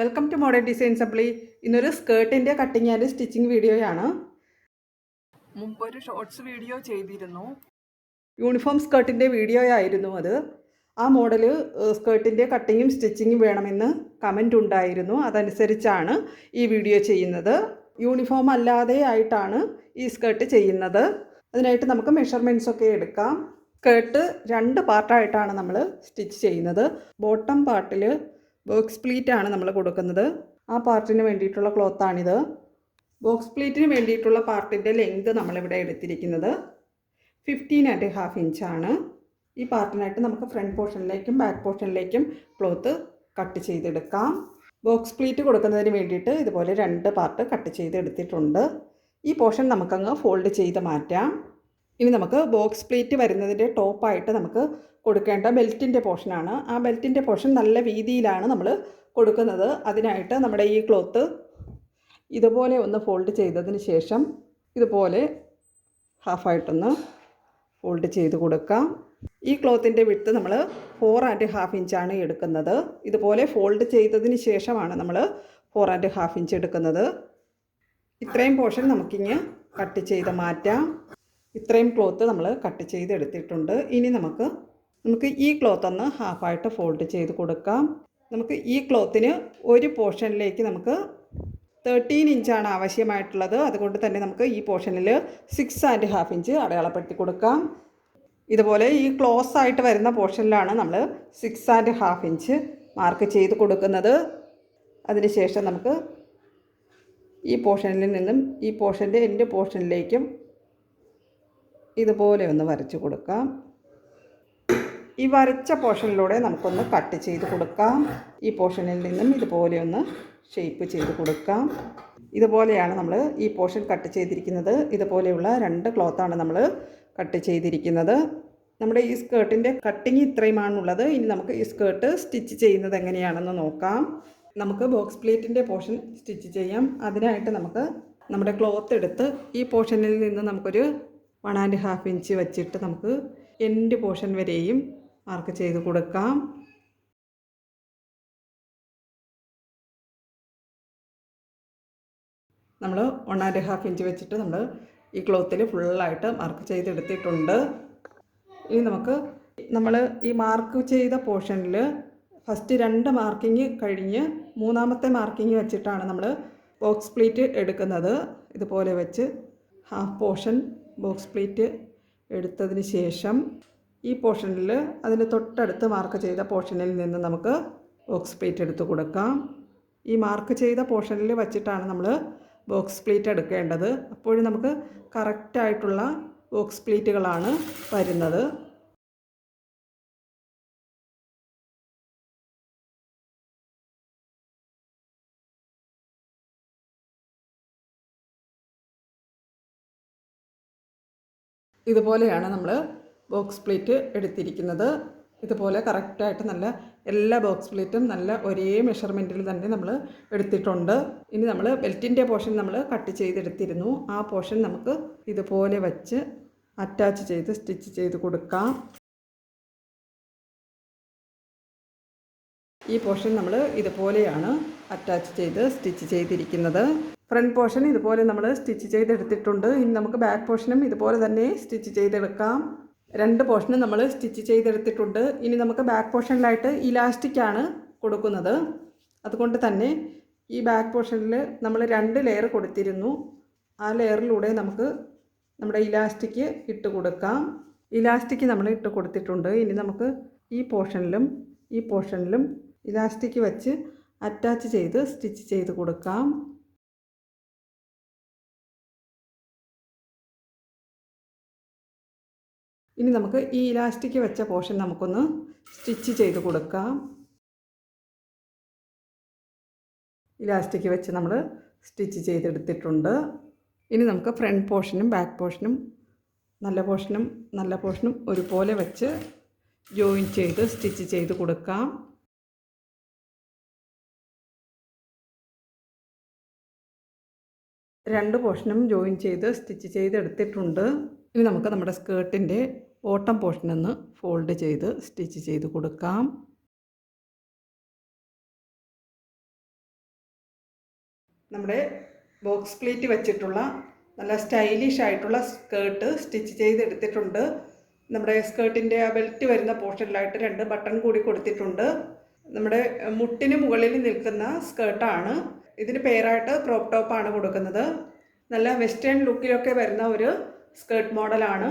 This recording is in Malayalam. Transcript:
വെൽക്കം ടു മോഡേൺ ഡിസൈൻ സപ്ലി ഇന്നൊരു സ്കേർട്ടിന്റെ കട്ടിങ് ആൻഡ് സ്റ്റിച്ചിങ് വീഡിയോയാണ് മുമ്പൊരു ഷോർട്സ് വീഡിയോ ചെയ്തിരുന്നു. യൂണിഫോം സ്കേർട്ടിന്റെ വീഡിയോ ആയിരുന്നു അത്. ആ മോഡൽ സ്കേർട്ടിന്റെ കട്ടിങ്ങും സ്റ്റിച്ചിങ്ങും വേണമെന്ന് കമന്റ് ഉണ്ടായിരുന്നു. അതനുസരിച്ചാണ് ഈ വീഡിയോ ചെയ്യുന്നത്. യൂണിഫോം അല്ലാതെ ആയിട്ടാണ് ഈ സ്കേർട്ട് ചെയ്യുന്നത്. അതിനായിട്ട് നമുക്ക് മെഷർമെന്റ്സ് ഒക്കെ എടുക്കാം. സ്കേർട്ട് രണ്ട് പാർട്ടായിട്ടാണ് നമ്മൾ സ്റ്റിച്ച് ചെയ്യുന്നത്. ബോട്ടം പാർട്ടിൽ ബോക്സ് ആണ് നമ്മൾ കൊടുക്കുന്നത്. ആ പാർട്ടിന് വേണ്ടിയിട്ടുള്ള ക്ലോത്താണിത് ബോക്സ് പ്ലീറ്റിന് വേണ്ടിയിട്ടുള്ള പാർട്ടിന്റെ ലെങ്ത് നമ്മളിവിടെ എടുത്തിരിക്കുന്നത് ഫിഫ്റ്റീൻ ആൻഡ് ഹാഫ് ഇഞ്ചാണ് ഈ പാർട്ടിനായിട്ട് നമുക്ക് ഫ്രണ്ട് പോർഷനിലേക്കും ബാക്ക് പോർഷനിലേക്കും ക്ലോത്ത് കട്ട് ചെയ്തെടുക്കാം. ബോക്സ് പ്ലീറ്റ് കൊടുക്കുന്നതിന് വേണ്ടിയിട്ട് ഇതുപോലെ രണ്ട് പാർട്ട് കട്ട് ചെയ്തെടുത്തിട്ടുണ്ട്. ഈ പോർഷൻ നമുക്കങ്ങ് ഫോൾഡ് ചെയ്ത് മാറ്റാം. ഇനി നമുക്ക് ബോക്സ് പ്ലേറ്റ് വരുന്നതിന്റെ ടോപ്പായിട്ട് നമുക്ക് കൊടുക്കേണ്ട ബെൽറ്റിന്റെ പോർഷനാണ് ആ ബെൽറ്റിന്റെ പോർഷൻ നല്ല വീതിയിലാണ് നമ്മൾ കൊടുക്കുന്നത്. അതിനായിട്ട് നമ്മുടെ ഈ ക്ലോത്ത് ഇതുപോലെ ഒന്ന് ഫോൾഡ് ചെയ്തതിന് ശേഷം ഇതുപോലെ ഹാഫായിട്ടൊന്ന് ഫോൾഡ് ചെയ്ത് കൊടുക്കാം. ഈ ക്ലോത്തിന്റെ വിട്ട് നമ്മൾ ഫോർ ആൻഡ് ഹാഫ് ഇഞ്ചാണ് എടുക്കുന്നത്. ഇതുപോലെ ഫോൾഡ് ചെയ്തതിന് ശേഷമാണ് നമ്മൾ ഫോർ ആൻഡ് ഹാഫ് ഇഞ്ച് എടുക്കുന്നത്. ഇത്രയും പോർഷൻ നമുക്കിങ്ങ് കട്ട് ചെയ്ത് മാറ്റാം. ഇത്രയും ക്ലോത്ത് നമ്മൾ കട്ട് ചെയ്ത് എടുത്തിട്ടുണ്ട്. ഇനി നമുക്ക് നമുക്ക് ഈ ക്ലോത്ത് ഒന്ന് ഹാഫായിട്ട് ഫോൾഡ് ചെയ്ത് കൊടുക്കാം. നമുക്ക് ഈ ക്ലോത്തിന് ഒരു പോർഷനിലേക്ക് നമുക്ക് തേർട്ടീൻ ഇഞ്ചാണ് ആവശ്യമായിട്ടുള്ളത്. അതുകൊണ്ട് തന്നെ നമുക്ക് ഈ പോർഷനിൽ സിക്സ് ആൻഡ് ഹാഫ് ഇഞ്ച് അടയാളപ്പെടുത്തി കൊടുക്കാം. ഇതുപോലെ ഈ ക്ലോസ് ആയിട്ട് വരുന്ന പോർഷനിലാണ് നമ്മൾ six and half inch mark ചെയ്ത് കൊടുക്കുന്നത്. അതിനുശേഷം നമുക്ക് ഈ പോർഷനിൽ നിന്നും ഈ പോർഷന്റെ എന്റെ പോർഷനിലേക്കും ഇതുപോലെ ഒന്ന് വരച്ച് കൊടുക്കാം. ഈ വരച്ച പോർഷനിലൂടെ നമുക്കൊന്ന് കട്ട് ചെയ്ത് കൊടുക്കാം. ഈ പോർഷനിൽ നിന്നും ഇതുപോലെ ഒന്ന് ഷേപ്പ് ചെയ്ത് കൊടുക്കാം. ഇതുപോലെയാണ് നമ്മൾ ഈ പോർഷൻ കട്ട് ചെയ്തിരിക്കുന്നത്. ഇതുപോലെയുള്ള രണ്ട് ക്ലോത്താണ് നമ്മൾ കട്ട് ചെയ്തിരിക്കുന്നത്. നമ്മുടെ ഈ സ്കേർട്ടിന്റെ കട്ടിങ് ഇത്രയുമാണുള്ളത്. ഇനി നമുക്ക് ഈ സ്കേർട്ട് സ്റ്റിച്ച് ചെയ്യുന്നത് എങ്ങനെയാണെന്ന് നോക്കാം. നമുക്ക് ബോക്സ് പ്ലേറ്റിന്റെ പോർഷൻ സ്റ്റിച്ച് ചെയ്യാം. അതിനായിട്ട് നമുക്ക് നമ്മുടെ ക്ലോത്ത് എടുത്ത് ഈ പോർഷനിൽ നിന്ന് നമുക്കൊരു വൺ ആൻഡ് ഹാഫ് ഇഞ്ച് വെച്ചിട്ട് നമുക്ക് എൻഡ് പോർഷൻ വരെയും മാർക്ക് ചെയ്ത് കൊടുക്കാം. നമ്മൾ വൺ ആൻഡ് ഹാഫ് ഇഞ്ച് വെച്ചിട്ട് നമ്മൾ ഈ ക്ലോത്തിൽ ഫുള്ളായിട്ട് മാർക്ക് ചെയ്തെടുത്തിട്ടുണ്ട്. ഇനി നമുക്ക് നമ്മൾ ഈ മാർക്ക് ചെയ്ത പോർഷനിൽ ഫസ്റ്റ് രണ്ട് മാർക്കിങ് കഴിഞ്ഞ് മൂന്നാമത്തെ മാർക്കിങ് വെച്ചിട്ടാണ് നമ്മൾ ബോക്സ് പ്ലേറ്റ് എടുക്കുന്നത്. ഇതുപോലെ വെച്ച് ഹാഫ് പോർഷൻ ബോക്സ് പ്ലേറ്റ് എടുത്തതിന് ശേഷം ഈ പോർഷനിൽ അതിന് തൊട്ടടുത്ത് മാർക്ക് ചെയ്ത പോർഷനിൽ നിന്ന് നമുക്ക് ബോക്സ് പ്ലേറ്റ് എടുത്ത് കൊടുക്കാം. ഈ മാർക്ക് ചെയ്ത പോർഷനിൽ വച്ചിട്ടാണ് നമ്മൾ ബോക്സ് പ്ലേറ്റ് എടുക്കേണ്ടത്. അപ്പോഴും നമുക്ക് കറക്റ്റായിട്ടുള്ള ബോക്സ് പ്ലേറ്റുകളാണ് വരുന്നത്. ഇതുപോലെയാണ് നമ്മൾ ബോക്സ് പ്ലേറ്റ് എടുത്തിരിക്കുന്നത്. ഇതുപോലെ കറക്റ്റായിട്ട് നല്ല എല്ലാ ബോക്സ് പ്ലേറ്റും നല്ല ഒരേ മെഷർമെന്റിൽ തന്നെ നമ്മൾ എടുത്തിട്ടുണ്ട്. ഇനി നമ്മൾ ബെൽറ്റിന്റെ പോർഷൻ നമ്മൾ കട്ട് ചെയ്തെടുത്തിരുന്നു. ആ പോർഷൻ നമുക്ക് ഇതുപോലെ വച്ച് അറ്റാച്ച് ചെയ്ത് സ്റ്റിച്ച് ചെയ്ത് കൊടുക്കാം. ഈ പോർഷൻ നമ്മൾ ഇതുപോലെയാണ് അറ്റാച്ച് ചെയ്ത് സ്റ്റിച്ച് ചെയ്തിരിക്കുന്നത്. ഫ്രണ്ട് പോർഷൻ ഇതുപോലെ നമ്മൾ സ്റ്റിച്ച് ചെയ്തെടുത്തിട്ടുണ്ട്. ഇനി നമുക്ക് ബാക്ക് പോർഷനും ഇതുപോലെ തന്നെ സ്റ്റിച്ച് ചെയ്തെടുക്കാം. രണ്ട് പോർഷനും നമ്മൾ സ്റ്റിച്ച് ചെയ്തെടുത്തിട്ടുണ്ട്. ഇനി നമുക്ക് ബാക്ക് പോർഷനിലായിട്ട് ഇലാസ്റ്റിക്കാണ് കൊടുക്കുന്നത്. അതുകൊണ്ട് തന്നെ ഈ ബാക്ക് പോർഷനിൽ നമ്മൾ രണ്ട് ലെയർ കൊടുത്തിരുന്നു. ആ ലെയറിലൂടെ നമുക്ക് നമ്മുടെ ഇലാസ്റ്റിക് ഇട്ട് കൊടുക്കാം. ഇലാസ്റ്റിക് നമ്മൾ ഇട്ട് കൊടുത്തിട്ടുണ്ട്. ഇനി നമുക്ക് ഈ പോർഷനിലും ഈ പോർഷനിലും ഇലാസ്റ്റിക് വെച്ച് അറ്റാച്ച് ചെയ്ത് സ്റ്റിച്ച് ചെയ്ത് കൊടുക്കാം. ഇനി നമുക്ക് ഈ ഇലാസ്റ്റിക് വെച്ച പോർഷൻ നമുക്കൊന്ന് സ്റ്റിച്ച് ചെയ്ത് കൊടുക്കാം. ഇലാസ്റ്റിക് വെച്ച് നമ്മൾ സ്റ്റിച്ച് ചെയ്തെടുത്തിട്ടുണ്ട്. ഇനി നമുക്ക് ഫ്രണ്ട് പോർഷനും ബാക്ക് പോർഷനും നല്ല പോർഷനും നല്ല പോർഷനും ഒരുപോലെ വെച്ച് ജോയിൻ ചെയ്ത് സ്റ്റിച്ച് ചെയ്ത് കൊടുക്കാം. രണ്ട് പോർഷനും ജോയിൻ ചെയ്ത് സ്റ്റിച്ച് ചെയ്തെടുത്തിട്ടുണ്ട്. ഇനി നമുക്ക് നമ്മുടെ സ്കേർട്ടിന്റെ ബോട്ടം പോർഷനൊന്ന് ഫോൾഡ് ചെയ്ത് സ്റ്റിച്ച് ചെയ്ത് കൊടുക്കാം. നമ്മുടെ ബോക്സ് പ്ലേറ്റ് വെച്ചിട്ടുള്ള നല്ല സ്റ്റൈലിഷ് ആയിട്ടുള്ള സ്കേർട്ട് സ്റ്റിച്ച് ചെയ്തെടുത്തിട്ടുണ്ട്. നമ്മുടെ സ്കേർട്ടിന്റെ ആ ബെൽറ്റ് വരുന്ന പോർഷനിലായിട്ട് രണ്ട് ബട്ടൺ കൂടി കൊടുത്തിട്ടുണ്ട്. നമ്മുടെ മുട്ടിന് മുകളിൽ നിൽക്കുന്ന സ്കേർട്ടാണ്. ഇതിന് പേരായിട്ട് ക്രോപ്പ് ടോപ്പാണ് കൊടുക്കുന്നത്. നല്ല വെസ്റ്റേൺ ലുക്കിലൊക്കെ വരുന്ന ഒരു സ്കേർട്ട് മോഡലാണ്.